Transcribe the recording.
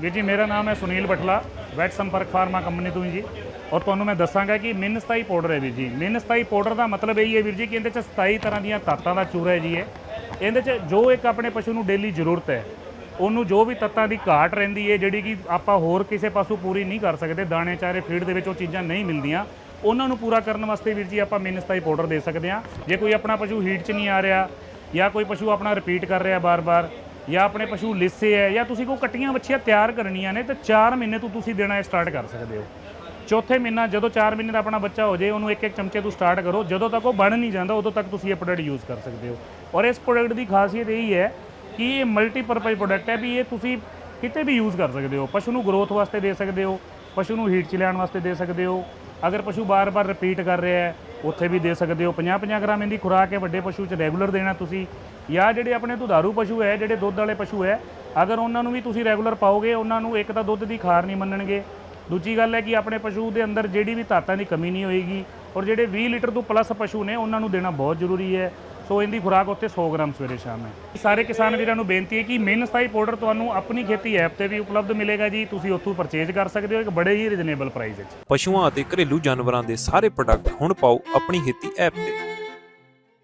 ਵੀਰ ਜੀ, ਮੇਰਾ ਨਾਮ ਹੈ Sunil Batla VAT Sampark pharma company ਤੋਂ ਜੀ। ਔਰ ਤੁਹਾਨੂੰ ਮੈਂ ਦੱਸਾਂਗਾ ਕਿ ਮਿਨ 27 ਪਾਊਡਰ ਹੈ ਵੀਰ ਜੀ। ਮਿਨ 27 ਪਾਊਡਰ ਦਾ ਮਤਲਬ ਇਹ ਹੈ ਵੀਰ ਜੀ ਕਿ ਇਹਦੇ ਚ 27 ਤਰ੍ਹਾਂ ਦੀਆਂ ਤਾਤਾਂ ਦਾ ਚੂਰਾ ਹੈ ਜੀ ਇਹ। ਇਹਦੇ ਚ ਜੋ ਇੱਕ ਆਪਣੇ ਪਸ਼ੂ ਨੂੰ ਡੇਲੀ ਜ਼ਰੂਰਤ ਹੈ, ਉਹਨੂੰ ਜੋ ਵੀ ਤੱਤਾਂ ਦੀ ਘਾਟ ਰਹਿੰਦੀ ਹੈ, ਜਿਹੜੀ ਕਿ ਆਪਾਂ ਹੋਰ ਕਿਸੇ ਪਾਸੋਂ ਪੂਰੀ ਨਹੀਂ ਕਰ ਸਕਦੇ, ਦਾਣੇ, ਚਾਰੇ, ਫੀਡ ਦੇ ਵਿੱਚ ਉਹ ਚੀਜ਼ਾਂ ਨਹੀਂ ਮਿਲਦੀਆਂ, ਉਹਨਾਂ ਨੂੰ ਪੂਰਾ ਕਰਨ ਵਾਸਤੇ ਵੀਰ ਜੀ ਆਪਾਂ ਮਿਨ 27 ਪਾਊਡਰ ਦੇ ਸਕਦੇ ਹਾਂ। ਜੇ ਕੋਈ ਆਪਣਾ ਪਸ਼ੂ ਹੀਟ 'ਚ ਨਹੀਂ ਆ ਰਿਹਾ, ਜਾਂ ਕੋਈ ਪਸ਼ੂ ਆਪਣਾ ਰਿਪੀਟ ਕਰ ਰਿਹਾ ਬਾਰ-ਬਾਰ ਜਾਂ ਆਪਣੇ ਪਸ਼ੂ ਲਿੱਸੇ ਹੈ, ਜਾਂ ਤੁਸੀਂ ਕੋਈ ਕੱਟੀਆਂ ਵੱਛੀਆਂ ਤਿਆਰ ਕਰਨੀਆਂ ਨੇ, ਤਾਂ 4 ਮਹੀਨੇ ਤੋਂ ਤੁਸੀਂ ਦੇਣਾ ਇਹ ਸਟਾਰਟ ਕਰ ਸਕਦੇ ਹੋ। ਚੌਥੇ ਮਹੀਨਾ, ਜਦੋਂ 4 ਮਹੀਨੇ ਦਾ ਆਪਣਾ ਬੱਚਾ ਹੋ ਜਾਏ, ਉਹਨੂੰ ਇੱਕ ਇੱਕ ਚਮਚੇ ਤੋਂ ਸਟਾਰਟ ਕਰੋ। ਜਦੋਂ ਤੱਕ ਉਹ ਬਣ ਨਹੀਂ ਜਾਂਦਾ, ਉਦੋਂ ਤੱਕ ਤੁਸੀਂ ਇਹ ਪ੍ਰੋਡਕਟ ਯੂਜ਼ ਕਰ ਸਕਦੇ ਹੋ। ਔਰ ਇਸ ਪ੍ਰੋਡਕਟ ਦੀ ਖਾਸੀਅਤ ਇਹ ਹੀ ਹੈ ਕਿ ਇਹ ਮਲਟੀਪਰਪਜ਼ ਪ੍ਰੋਡਕਟ ਹੈ ਵੀ ਇਹ ਤੁਸੀਂ ਕਿਤੇ ਵੀ ਯੂਜ਼ ਕਰ ਸਕਦੇ ਹੋ। ਪਸ਼ੂ ਨੂੰ ਗਰੋਥ ਵਾਸਤੇ ਦੇ ਸਕਦੇ ਹੋ, ਪਸ਼ੂ ਨੂੰ ਹੀਟ ਚ ਲੈਣ ਵਾਸਤੇ ਦੇ ਸਕਦੇ ਹੋ। ਅਗਰ ਪਸ਼ੂ ਬਾਰ-ਬਾਰ ਰਿਪੀਟ ਕਰ ਰਿਹਾ ਹੈ ਉੱਥੇ ਵੀ ਦੇ ਸਕਦੇ ਹੋ। 50-50 ਗ੍ਰਾਮ ਇਹਦੀ ਖੁਰਾਕ ਹੈ, ਵੱਡੇ ਪਸ਼ੂ ਚ ਰੈਗੂਲਰ ਦੇਣਾ ਤੁਸੀਂ। ਜਾਂ ਜਿਹੜੇ ਆਪਣੇ ਦੁਧਾਰੂ ਪਸ਼ੂ ਹੈ, ਜਿਹੜੇ ਦੁੱਧ ਵਾਲੇ ਪਸ਼ੂ ਹੈ, ਅਗਰ ਉਹਨਾਂ ਨੂੰ ਵੀ ਤੁਸੀਂ ਰੈਗੂਲਰ ਪਾਓਗੇ, ਉਹਨਾਂ ਨੂੰ ਇੱਕ ਤਾਂ ਦੁੱਧ ਦੀ ਖਾਰ ਨਹੀਂ ਮੰਨਣਗੇ। ਦੂਜੀ ਗੱਲ ਹੈ ਕਿ ਆਪਣੇ ਪਸ਼ੂ ਦੇ ਅੰਦਰ ਜਿਹੜੀ ਵੀ ਧਾਤਾਂ ਦੀ ਕਮੀ ਨਹੀਂ ਹੋਏਗੀ, ਔਰ ਜਿਹੜੇ 20 ਲੀਟਰ ਤੋਂ ਪਲੱਸ ਪਸ਼ੂ ਨੇ, ਉਹਨਾਂ ਨੂੰ ਦੇਣਾ ਬਹੁਤ ਜ਼ਰੂਰੀ ਹੈ। ਸੋ ਇਹਦੀ ਖੁਰਾਕ ਉੱਤੇ 100 ਗ੍ਰਾਮ ਸਵੇਰੇ ਸ਼ਾਮ ਹੈ। ਸਾਰੇ ਕਿਸਾਨ ਵੀਰਾਂ ਨੂੰ ਬੇਨਤੀ ਹੈ ਕਿ ਮਿਨ ਸਥਾਈ ਪਾਊਡਰ ਤੁਹਾਨੂੰ ਆਪਣੀ ਖੇਤੀ ਐਪ ਤੇ ਵੀ ਉਪਲਬਧ ਮਿਲੇਗਾ ਜੀ। ਤੁਸੀਂ ਉੱਥੋਂ ਪਰਚੇਜ਼ ਕਰ ਸਕਦੇ ਹੋ ਇੱਕ ਬੜੇ ਹੀ ਰੀਜ਼ਨੇਬਲ ਪ੍ਰਾਈਸ ਵਿੱਚ। ਪਸ਼ੂਆਂ ਅਤੇ ਘਰੇਲੂ ਜਾਨਵਰਾਂ ਦੇ ਸਾਰੇ ਪ੍ਰੋਡਕਟ ਹੁਣ ਪਾਓ ਆਪਣੀ ਖੇਤੀ ਐਪ ਤੇ।